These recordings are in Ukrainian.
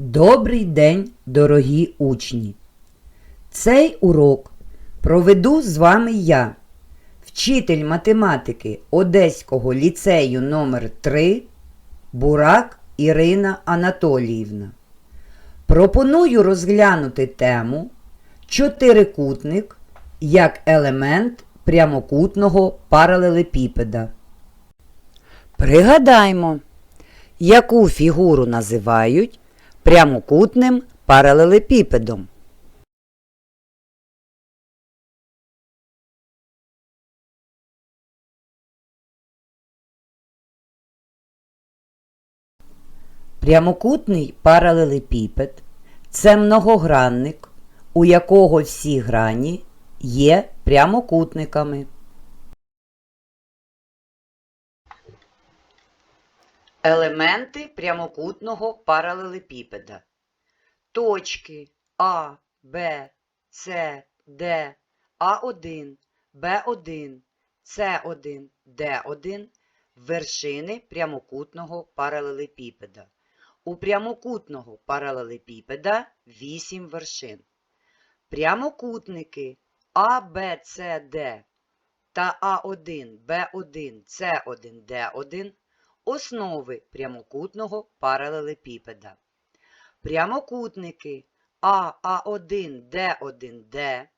Добрий день, дорогі учні! Цей урок проведу з вами я, вчитель математики Одеського ліцею номер 3 Бурак Ірина Анатоліївна. Пропоную розглянути тему Чотирикутник як елемент прямокутного паралелепіпеда. Пригадаймо, яку фігуру називають прямокутним паралелепіпедом. Прямокутний паралелепіпед це многогранник, у якого всі грані є прямокутниками. Елементи прямокутного паралелепіпеда. Точки А, Б, С, Д, А1, Б1, С1, Д1 вершини прямокутного паралелепіпеда. У прямокутного паралелепіпеда 8 вершин. Прямокутники А, Б, С, Д та А1, Б1, С1, Д1 основи прямокутного паралелепіпеда. Прямокутники А, А1, Д1, Д,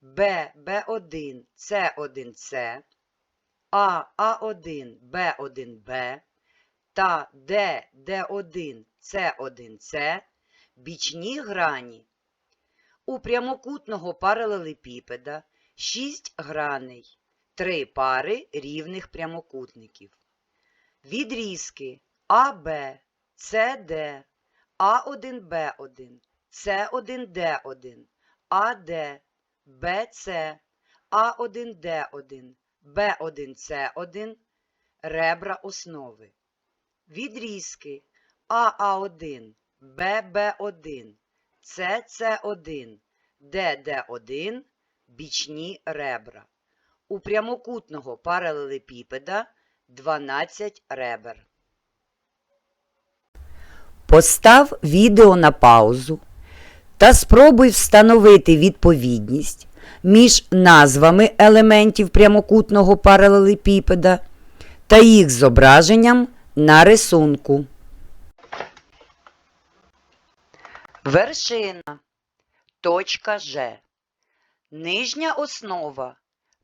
Б, Б1, С1, С, А, А1, Б1, Б та Д, Д1, С1, С бічні грані. У прямокутного паралелепіпеда 6 граней, 3 пари рівних прямокутників. Відрізки АБ, СД, А1Б1, С1Д1, АД, БЦ, А1Д1, Б1С1 ребра основи. Відрізки АА1, ББ1, СС1, ДД1 бічні ребра. У прямокутного паралелепіпеда 12 ребер. Постав відео на паузу та спробуй встановити відповідність між назвами елементів прямокутного паралелепіпеда та їх зображенням на рисунку. Вершина. Точка Ж. Нижня основа.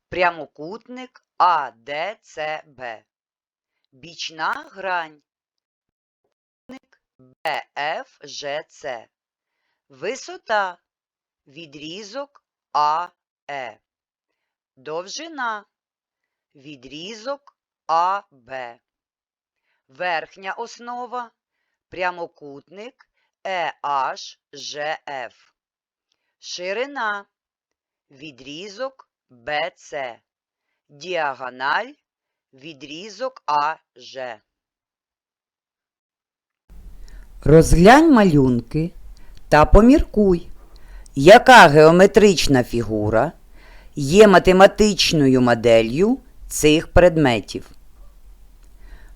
Прямокутник АДЦБ. Бічна грань. БФЖЦ. Висота. Відрізок АЕ. Довжина. Відрізок АБ. Верхня основа. Прямокутник EHGF. Ширина. Відрізок БЦ. Діагональ. Відрізок АЖ. Розглянь малюнки та поміркуй, яка геометрична фігура є математичною моделлю цих предметів.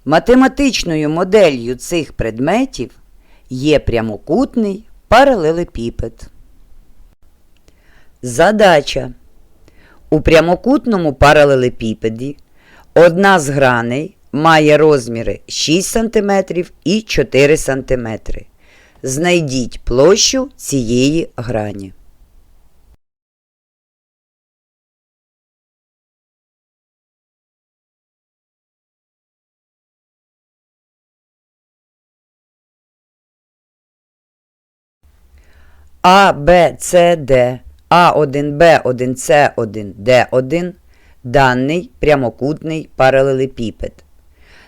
Математичною моделлю цих предметів є прямокутний паралелепіпед. Задача. У прямокутному паралелепіпеді одна з граней має розміри 6 см і 4 см. Знайдіть площу цієї грані. А, Б, С, Д, А1, Б1, С1, Д1 даний прямокутний паралелепіпед.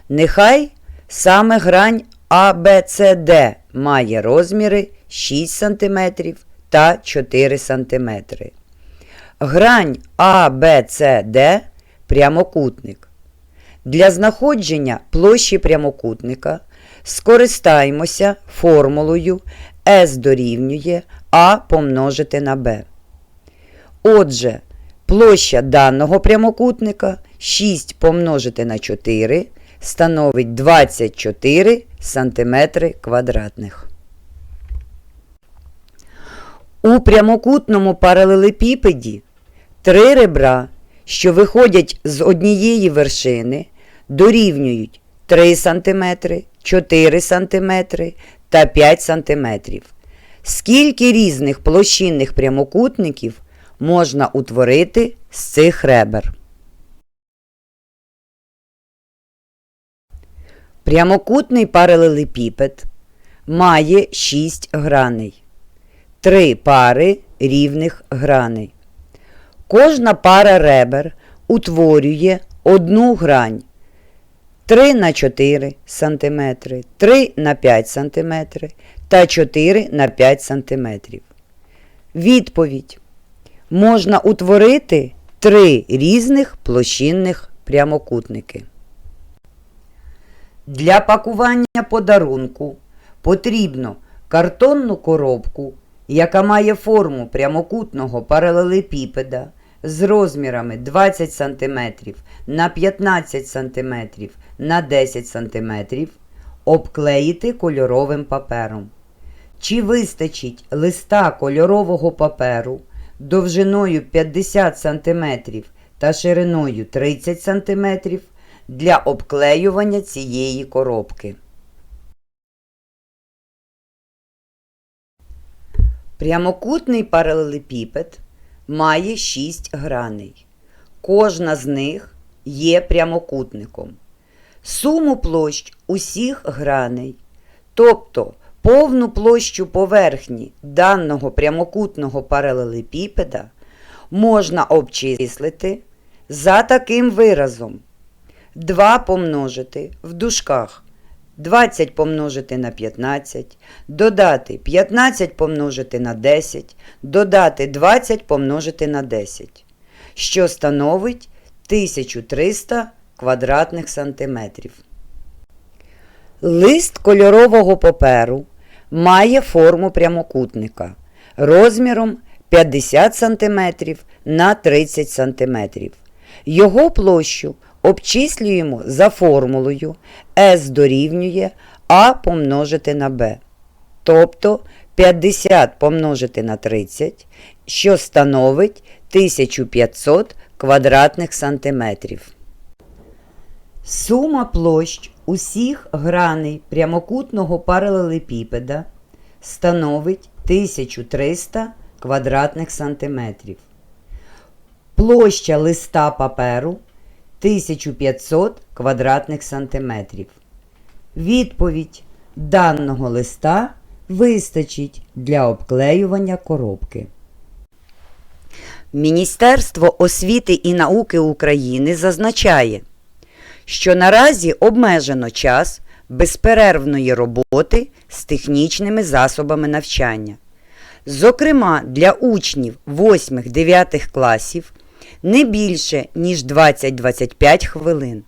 Нехай саме грань ABCD має розміри 6 см та 4 см. Грань ABCD прямокутник. Для знаходження площі прямокутника скористаємося формулою S дорівнює А помножити на Б. Отже, площа даного прямокутника 6 помножити на 4 становить 24 см квадратних. У прямокутному паралелепіпеді три ребра, що виходять з однієї вершини, дорівнюють 3 см, 4 см та 5 см. Скільки різних площинних прямокутників можна утворити з цих ребер? Прямокутний паралелепіпед має 6 граней, 3 пари рівних граней. Кожна пара ребер утворює одну грань 3 на 4 см, 3 на 5 см та 4 на 5 см. Відповідь. Можна утворити три різних площинних прямокутники. Для пакування подарунку потрібно картонну коробку, яка має форму прямокутного паралелепіпеда з розмірами 20 см на 15 см на 10 см, обклеїти кольоровим папером. Чи вистачить листа кольорового паперу довжиною 50 см та шириною 30 см для обклеювання цієї коробки? Прямокутний паралелепіпед має 6 граней. Кожна з них є прямокутником. Суму площ усіх граней, тобто повну площу поверхні даного прямокутного паралелепіпеда, можна обчислити за таким виразом. 2 помножити в дужках 20 помножити на 15, додати 15 помножити на 10, додати 20 помножити на 10, що становить 1300 квадратних сантиметрів. Лист кольорового паперу має форму прямокутника розміром 50 см на 30 см. Його площу обчислюємо за формулою S дорівнює А помножити на Б. Тобто 50 помножити на 30, що становить 1500 квадратних сантиметрів. Сума площ усіх граней прямокутного паралелепіпеда становить 1300 квадратних сантиметрів. Площа листа паперу 1500 квадратних сантиметрів. Відповідь даного листа вистачить для обклеювання коробки. Міністерство освіти і науки України зазначає, що наразі обмежено час безперервної роботи з технічними засобами навчання. Зокрема, для учнів 8-9 класів не більше, ніж 20-25 хвилин.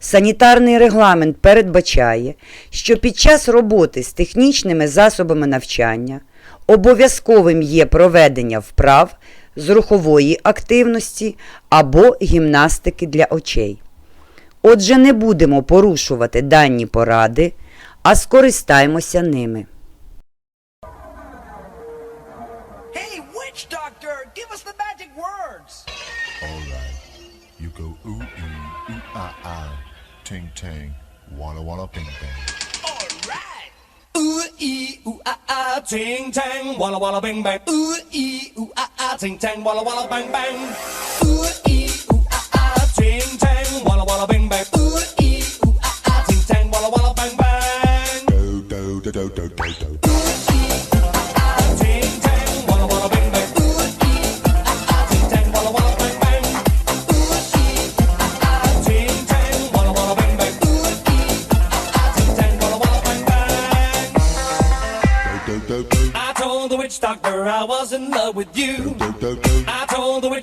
Санітарний регламент передбачає, що під час роботи з технічними засобами навчання обов'язковим є проведення вправ з рухової активності або гімнастики для очей. Отже, не будемо порушувати дані поради, а скористаймося ними. Hey, witch doctor, give us the magic words. All right. You go ooh ee, ooh ah ah, ting tang, walla walla bing bang. All right. Ooh ee ooh ah ah, ting tang, walla walla bang bang. Ooh ee ooh ah ah, ting tang, walla walla bang bang. Ooh ee ooh ah ah, ting tang,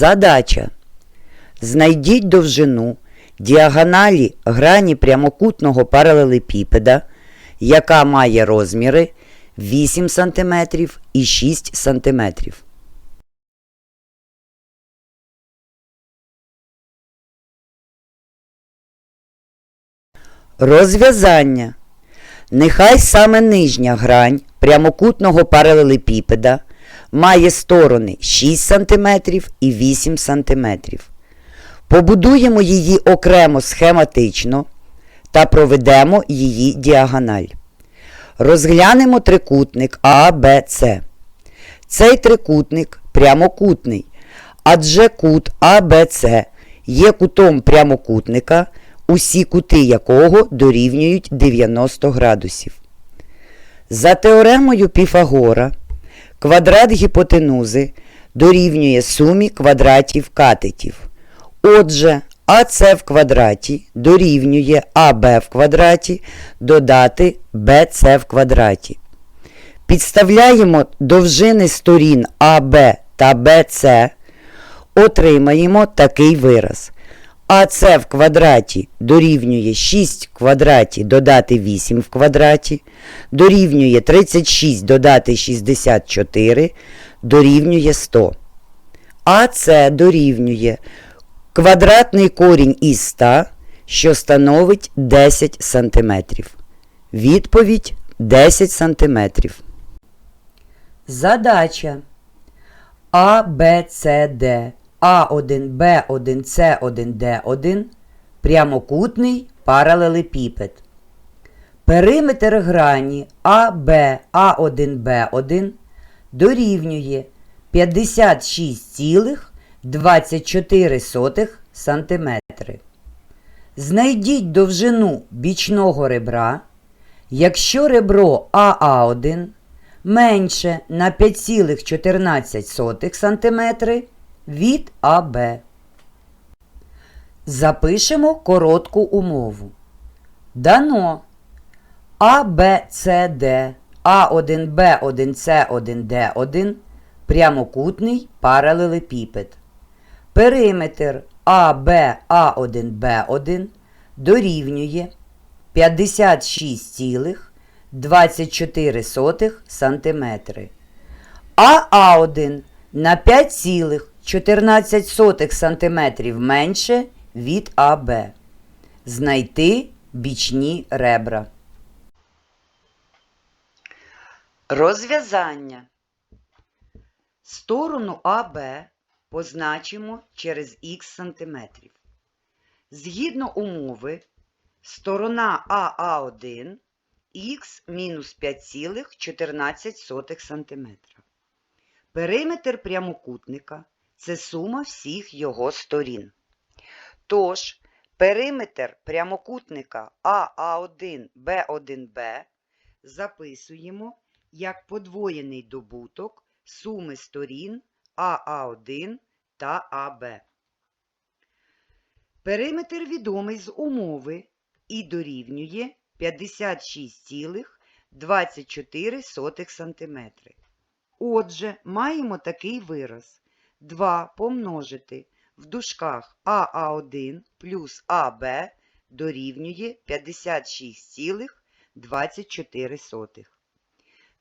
Задача. Знайдіть довжину діагоналі грані прямокутного паралелепіпеда, яка має розміри 8 см і 6 см. Розв'язання. Нехай саме нижня грань прямокутного паралелепіпеда має сторони 6 см і 8 см. Побудуємо її окремо схематично та проведемо її діагональ. Розглянемо трикутник АБЦ. Цей трикутник прямокутний, адже кут АБЦ є кутом прямокутника, усі кути якого дорівнюють 90 градусів. За теоремою Піфагора квадрат гіпотенузи дорівнює сумі квадратів катетів. Отже, АС в квадраті дорівнює АБ в квадраті додати БЦ в квадраті. Підставляємо довжини сторін АБ та БЦ, отримаємо такий вираз. АС в квадраті дорівнює 6 в квадраті додати 8 в квадраті, дорівнює 36 додати 64, дорівнює 100. АС дорівнює квадратний корінь із 100, що становить 10 см. Відповідь 10 см. Задача А, Б, С, Д, А1, Б1, С1, Д1 прямокутний паралелепіпед. Периметр грані АБ, А1, Б1 дорівнює 56,24 см. Знайдіть довжину бічного ребра, якщо ребро АА1 менше на 5,14 см від АБ. Запишемо коротку умову. Дано АБЦД А1Б1С1Д1 прямокутний паралелепіпед. Периметр АБА1Б1 дорівнює 56,24 см. АА1 на 5,1 14 сотих сантиметрів менше від АБ. Знайти бічні ребра. Розв'язання. Сторону АБ позначимо через х сантиметрів. Згідно умови, сторона АА1 х мінус 5,14 см. Периметр прямокутника це сума всіх його сторін. Тож, периметр прямокутника АА1 Б1Б записуємо як подвоєний добуток суми сторін АА1 та АБ. Периметр відомий з умови і дорівнює 56,24 см. Отже, маємо такий вираз 2 помножити в дужках АА1 плюс АБ дорівнює 56,24.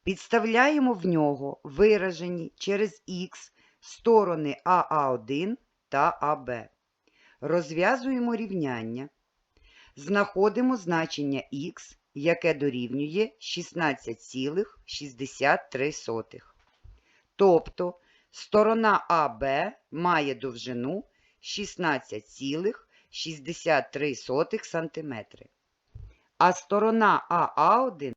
Підставляємо в нього виражені через х сторони АА1 та АБ. Розв'язуємо рівняння. Знаходимо значення х, яке дорівнює 16,63. Тобто сторона АБ має довжину 16,63 см, а сторона АА1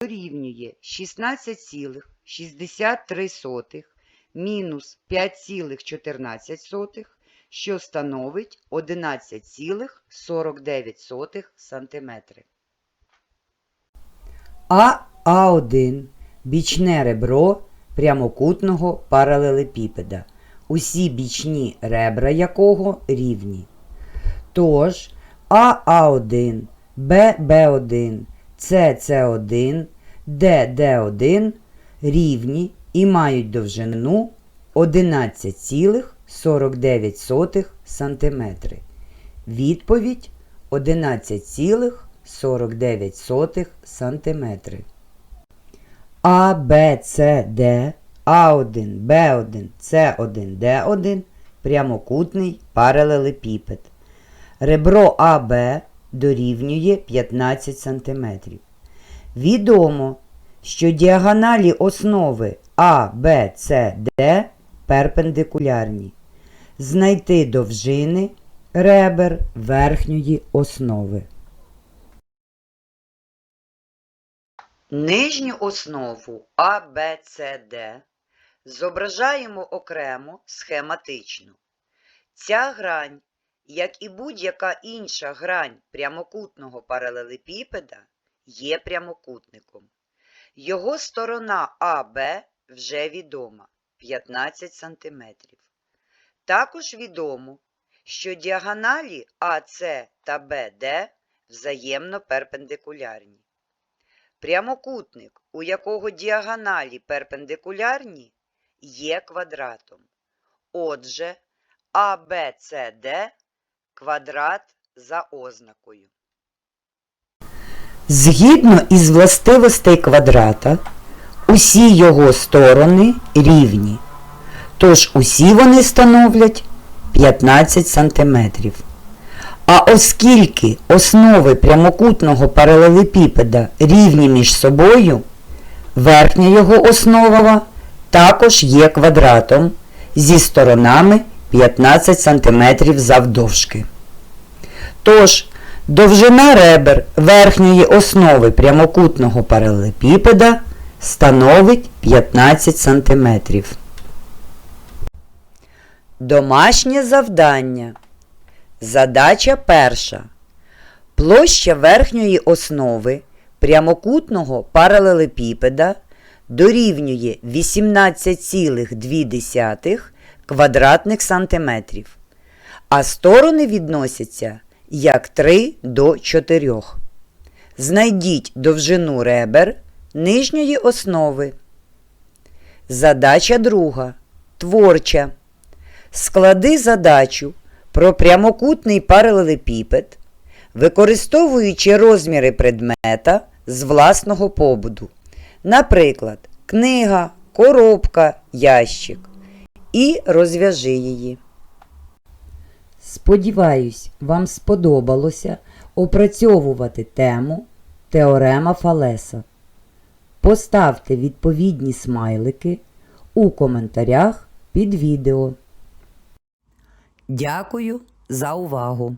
дорівнює 16,63 мінус 5,14, що становить 11,49 см. АА1 бічне ребро прямокутного паралелепіпеда, усі бічні ребра якого рівні. Тож АА1, ББ1, СС1, ДД1 рівні і мають довжину 11,49 см. Відповідь 11,49 см. А, Б, С, Д, А1, Б1, С1, Д1 прямокутний паралелепіпед. Ребро АБ дорівнює 15 см. Відомо, що діагоналі основи А, Б, С, Д перпендикулярні. Знайти довжини ребер верхньої основи. Нижню основу А, Б, С, Д зображаємо окремо схематично. Ця грань, як і будь-яка інша грань прямокутного паралелепіпеда, є прямокутником. Його сторона АБ вже відома 15 см. Також відомо, що діагоналі АС та БД взаємно перпендикулярні. Прямокутник, у якого діагоналі перпендикулярні, є квадратом. Отже, АБЦД квадрат за ознакою. Згідно із властивостей квадрата, усі його сторони рівні, тож усі вони становлять 15 см. А оскільки основи прямокутного паралелепіпеда рівні між собою, верхня його основа також є квадратом зі сторонами 15 см завдовжки. Тож, довжина ребер верхньої основи прямокутного паралелепіпеда становить 15 см. Домашнє завдання. Задача перша. Площа верхньої основи прямокутного паралелепіпеда дорівнює 18,2 квадратних сантиметрів, а сторони відносяться як 3 до 4. Знайдіть довжину ребер нижньої основи. Задача друга. Творча. Склади задачу про прямокутний паралелепіпед, використовуючи розміри предмета з власного побуду. Наприклад, книга, коробка, ящик. І розв'яжи її. Сподіваюсь, вам сподобалося опрацьовувати тему Теорема Фалеса. Поставте відповідні смайлики у коментарях під відео. Дякую за увагу!